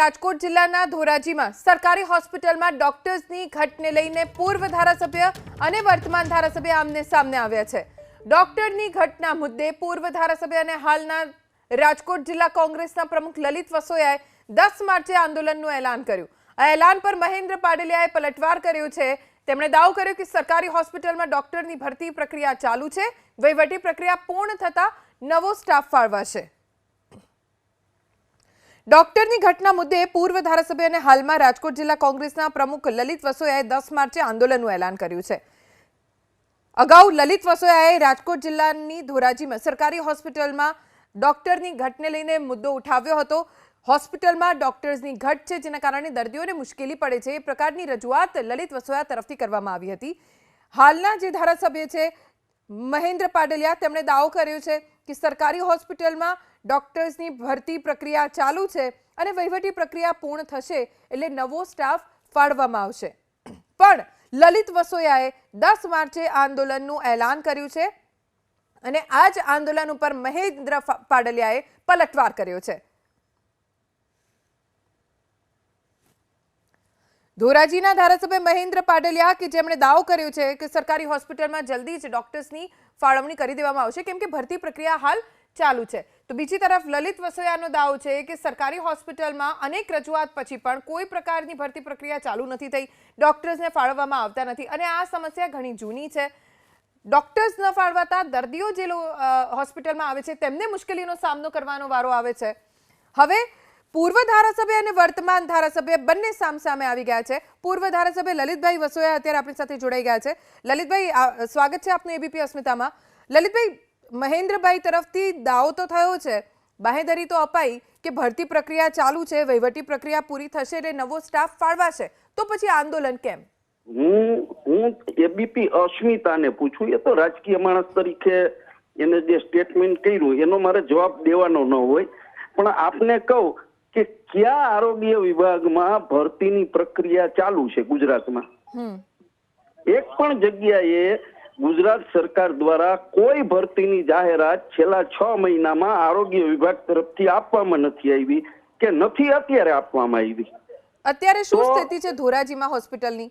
રાજકોટ જિલ્લાના ધોરાજીમાં સરકારી હોસ્પિટલમાં ડોક્ટર્સની ઘટને લઈને પૂર્વ ધારાસભ્ય અને વર્તમાન ધારાસભ્ય આમને સામને આવ્યા છે. ડોક્ટરની ઘટના મુદ્દે પૂર્વ ધારાસભ્ય અને હાલના રાજકોટ જિલ્લા કોંગ્રેસના પ્રમુખ લલિત વસોયાએ દસ માર્ચે આંદોલનનું એલાન કર્યું. આ એલાન પર મહેન્દ્ર પાડેલિયાએ પલટવાર કર્યો છે. તેમણે દાવો કર્યો કે સરકારી હોસ્પિટલમાં ડોક્ટરની ભરતી પ્રક્રિયા ચાલુ છે. વહીવટી પ્રક્રિયા પૂર્ણ થતાં નવો સ્ટાફ ફાળવાશે. ડોક્ટરની ઘટના મુદ્દે પૂર્વ ધારાસભ્ય અને હાલમાં રાજકોટ જિલ્લા કોંગ્રેસના પ્રમુખ લલિત વસોયાએ દસ માર્ચે આંદોલનનું એલાન કર્યું છે. અગાઉ લલિત વસોયાએ રાજકોટ જિલ્લાની ધોરાજીમાં સરકારી હોસ્પિટલમાં ડોક્ટરની ઘટને લઈને મુદ્દો ઉઠાવ્યો હતો. હોસ્પિટલમાં ડોક્ટર્સની ઘટ છે, જેના કારણે દર્દીઓને મુશ્કેલી પડે છે. એ પ્રકારની રજૂઆત લલિત વસોયા તરફથી કરવામાં આવી હતી. હાલના જે ધારાસભ્ય છે મહેન્દ્ર પાડલિયા, તેમણે દાવો કર્યો છે કે સરકારી હોસ્પિટલમાં ડોક્ટર્સની ભરતી પ્રક્રિયા ચાલુ છે અને વહીવટી પ્રક્રિયા પૂર્ણ થશે એટલે નવો સ્ટાફ ફાળવામાં આવશે. પણ લલિત વસોયાએ દસ માર્ચે આંદોલનનું એલાન કર્યું છે અને આ જ આંદોલન ઉપર મહેન્દ્ર પાડલિયાએ પલટવાર કર્યો છે. ધોરાજીના ધારાસભ્ય મહેન્દ્ર પાડલિયા કે જેમણે દાવો કર્યો છે કે સરકારી હોસ્પિટલમાં જલ્દી જ ડોક્ટર્સની ફાળવણી કરી દેવામાં આવશે, કેમ કે ભરતી પ્રક્રિયા હાલ ચાલુ છે. તો બીજી તરફ લલિત વસોયાનો દાવો છે કે સરકારી હોસ્પિટલમાં અનેક રજૂઆત પછી પણ કોઈ પ્રકારની ભરતી પ્રક્રિયા ચાલુ નથી થઈ, ડોક્ટર્સને ફાળવવામાં આવતા નથી અને આ સમસ્યા ઘણી જૂની છે. ડોક્ટર્સ ન ફાળવાતા દર્દીઓ જે હોસ્પિટલમાં આવે છે તેમને મુશ્કેલીનો સામનો કરવાનો વારો આવે છે. હવે પૂર્વ ધારાસભ્ય અને વર્તમાન ધારાસભ્ય બંને સામસામે આવી ગયા છે. પૂર્વ ધારાસભ્ય લલિતભાઈ વસોયા અત્યારે આપણી સાથે જોડાઈ ગયા છે. લલિતભાઈ સ્વાગત છે આપનું એબીપી અસ્મિતામાં. લલિતભાઈ, મહેન્દ્રભાઈ તરફથી દાવો તો થયો છે. બાહેધરી તો અપાઈ કે ભરતી પ્રક્રિયા ચાલુ છે, વહીવટી પ્રક્રિયા પૂરી થશે એટલે નવો સ્ટાફ ફાળવાશે. તો પછી આંદોલન કેમ? હું હું એબીપી અસ્મિતાને પૂછું, એ તો રાજકીય માણસ તરીકે એને જે સ્ટેટમેન્ટ કર્યું, એનો મારે જવાબ દેવાનો ન હોય. પણ આપને કહું કે કયા આરોગ્ય વિભાગમાં ભરતીની પ્રક્રિયા ચાલુ છે ગુજરાતમાં? એક પણ જગ્યાએ ગુજરાત સરકાર દ્વારા કોઈ ભરતીની જાહેરાત છેલ્લા છ મહિનામાં આરોગ્ય વિભાગ તરફથી આપવામાં નથી આવી કે નથી અત્યારે આપવામાં આવી. અત્યારે શું સ્થિતિ છે ધોરાજીમાં હોસ્પિટલની?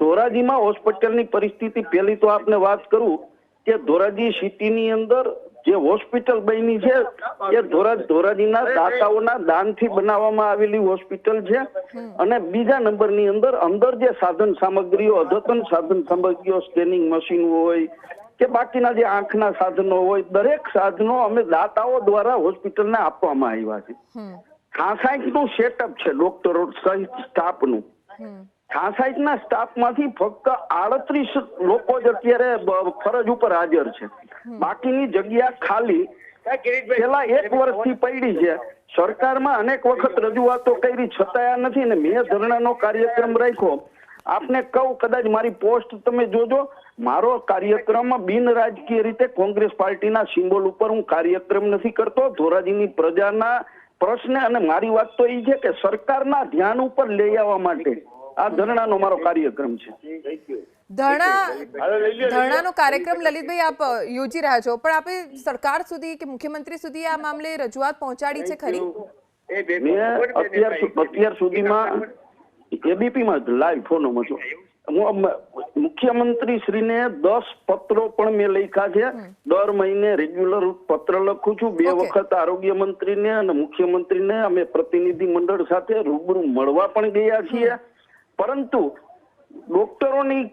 ધોરાજીમાં હોસ્પિટલની પરિસ્થિતિ પહેલી તો આપને વાત કરું કે ધોરાજી સિટીની અંદર જે હોસ્પિટલ બની છે એ ધોરા ધોરાજીના દાતાઓના દાનથી બનાવવામાં આવેલી હોસ્પિટલ છે. અને બીજા નંબરની અંદર અંદર જે સાધન સામગ્રીઓ અદ્યતન સાધન સામગ્રીઓ સ્કેનિંગ મશીન હોય કે બાકીના જે આંખના સાધનો હોય દરેક સાધનો અમે દાતાઓ દ્વારા હોસ્પિટલને આપવામાં આવ્યા છે. છાસઠનું સેટઅપ છે ડોક્ટરો સહિત સ્ટાફનું છાસઠ ના સ્ટાફમાંથી ફક્ત આડત્રીસ લોકો જ અત્યારે ફરજ ઉપર હાજર છે. બાકીની જગ્યા ખાલી છેલ્લા એક વર્ષથી પડી છે. સરકારમાં અનેક વખત રજૂઆતો કરી છતાંય નથી ને મેં ધરણાનો કાર્યક્રમ રાખ્યો. આપને કહું કદાચ મારી પોસ્ટ તમે જોજો. મારો કાર્યક્રમ બિન રાજકીય રીતે કોંગ્રેસ પાર્ટીના સિમ્બોલ ઉપર હું કાર્યક્રમ નથી કરતો. ધોરાજીની પ્રજાના પ્રશ્ન અને મારી વાત તો એ છે કે સરકારના ધ્યાન ઉપર લઈ આવવા માટે. આ ધરણાનો મારો કાર્યક્રમ છે. ધરણા ધરણાનો કાર્યક્રમ લલિતભાઈ આપ યોજી રહ્યા છો. પણ આપે સરકાર સુધી કે મુખ્યમંત્રી સુધી આ મામલે રજૂઆત પહોંચાડી છે ખરી? અત્યાર સુધીમાં એબીપીમાં લાઈવ ફોનોમાં છું. હું મુખ્યમંત્રી શ્રીને દસ પત્રો પણ મેં લખ્યા છે. દર મહિને રેગ્યુલર પત્ર લખું છું. બે વખત આરોગ્ય મંત્રીને અને મુખ્યમંત્રીને અમે પ્રતિનિધિ મંડળ સાથે રૂબરૂ મળવા પણ ગયા છીએ. પરંતુ ડોક્ટરોની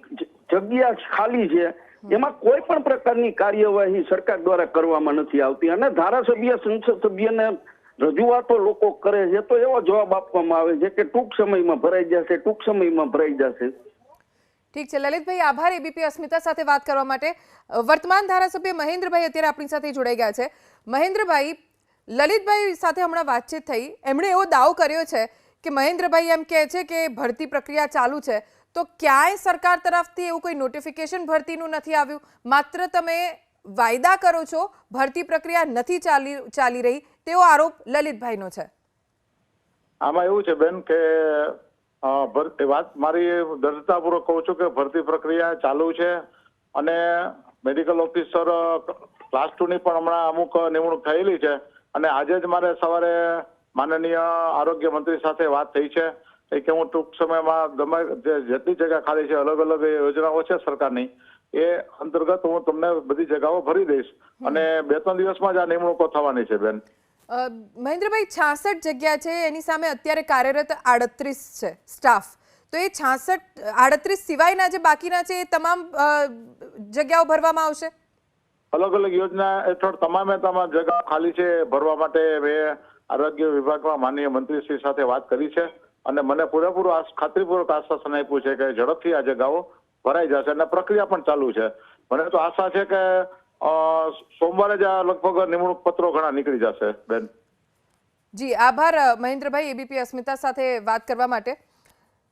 જગ્યા ખાલી છે. એમાં કોઈ પણ પ્રકારની કાર્યવાહી સરકાર દ્વારા કરવામાં નથી આવતી. અને ધારાસભ્ય સંસદ સભ્યને રજૂઆતો લોકો કરે છે તો એવો જવાબ આપવામાં આવે છે કે ટૂંક સમયમાં ભરાઈ જશે, ટૂંક સમયમાં ભરાઈ જશે. ઠીક છે. લલિતભાઈ, આભાર. એબીપી અસ્મિતા સાથે વાત કરવા માટે. વર્તમાન ધારાસભ્ય મહેન્દ્રભાઈ અત્યારે આપણી સાથે જોડાઈ ગયા છે. મહેન્દ્રભાઈ, લલિતભાઈ સાથે હમણાં વાતચીત થઈ. એમણે એવો દાવો કર્યો છે કે મહેન્દ્રભાઈ એમ કહે છે કે ભરતી પ્રક્રિયા ચાલુ છે, તો ક્યાંય સરકાર તરફથી એવું કોઈ નોટિફિકેશન ભરતીનું નથી આવ્યું? માત્ર તમે વાયદા કરો છો, ભરતી પ્રક્રિયા નથી ચાલી ચાલી રહી, તેવો આરોપ લલિતભાઈનો છે. આમાં એવું છે બેન કે વાત મારી દૃઢતાપૂર્વક કહું છું કે ભરતી પ્રક્રિયા ચાલુ છે અને મેડિકલ ઓફિસર ક્લાસ ટુ ની પણ હમણાં અમુક નિમણૂક થયેલી છે અને આજે જ મારે સવારે માનનીય આરોગ્ય મંત્રી સાથે વાત થઈ છે. કે હું ટૂંક સમયમાં ગમે જેટલી જગ્યા ખાલી છે અલગ અલગ યોજનાઓ છે સરકારની એ અંતર્ગત હું તમને બધી જગાઓ ભરી દઈશ. અને બે ત્રણ દિવસમાં જ આ નિમણૂકો થવાની છે બેન. મહેન્દ્રભાઈ છાસઠ જગ્યા છે એની સામે અત્યારે કાર્યરત આડત્રીસ છે સ્ટાફ. તો એ છાસઠ આડત્રીસ સિવાયના જે બાકીના છે એ તમામ જગ્યાઓ ભરવામાં આવશે? અલગ અલગ યોજના હેઠળ તમામે તમામ જગ્યા ખાલી છે ભરવા માટે મેં આરોગ્ય વિભાગમાં માનનીય મંત્રીશ્રી સાથે વાત કરી છે અને મને પૂરેપૂરું ખાતરીપૂર્વક આશ્વાસન આપ્યું છે કે ઝડપથી આ જગાઓ ભરાઈ જશે અને પ્રક્રિયા પણ ચાલુ છે. મને તો આશા છે કે સોમવારે જ આ લગભગ નિમણૂક પત્રો ઘણા નીકળી જશે, બેન. જી, આભાર મહેન્દ્રભાઈ એબીપી અસ્મિતા સાથે વાત કરવા માટે.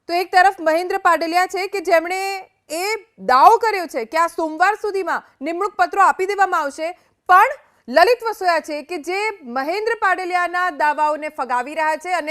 તો એક તરફ મહેન્દ્ર પાડલિયા છે કે જેમણે એ દાવો કર્યો છે કે આ સોમવાર સુધીમાં નિમણૂક પત્રો આપી દેવામાં આવશે, પણ લલિત વસોયા છે કે જે મહેન્દ્ર પાડેલિયાના દાવાઓને ફગાવી રહ્યા છે અને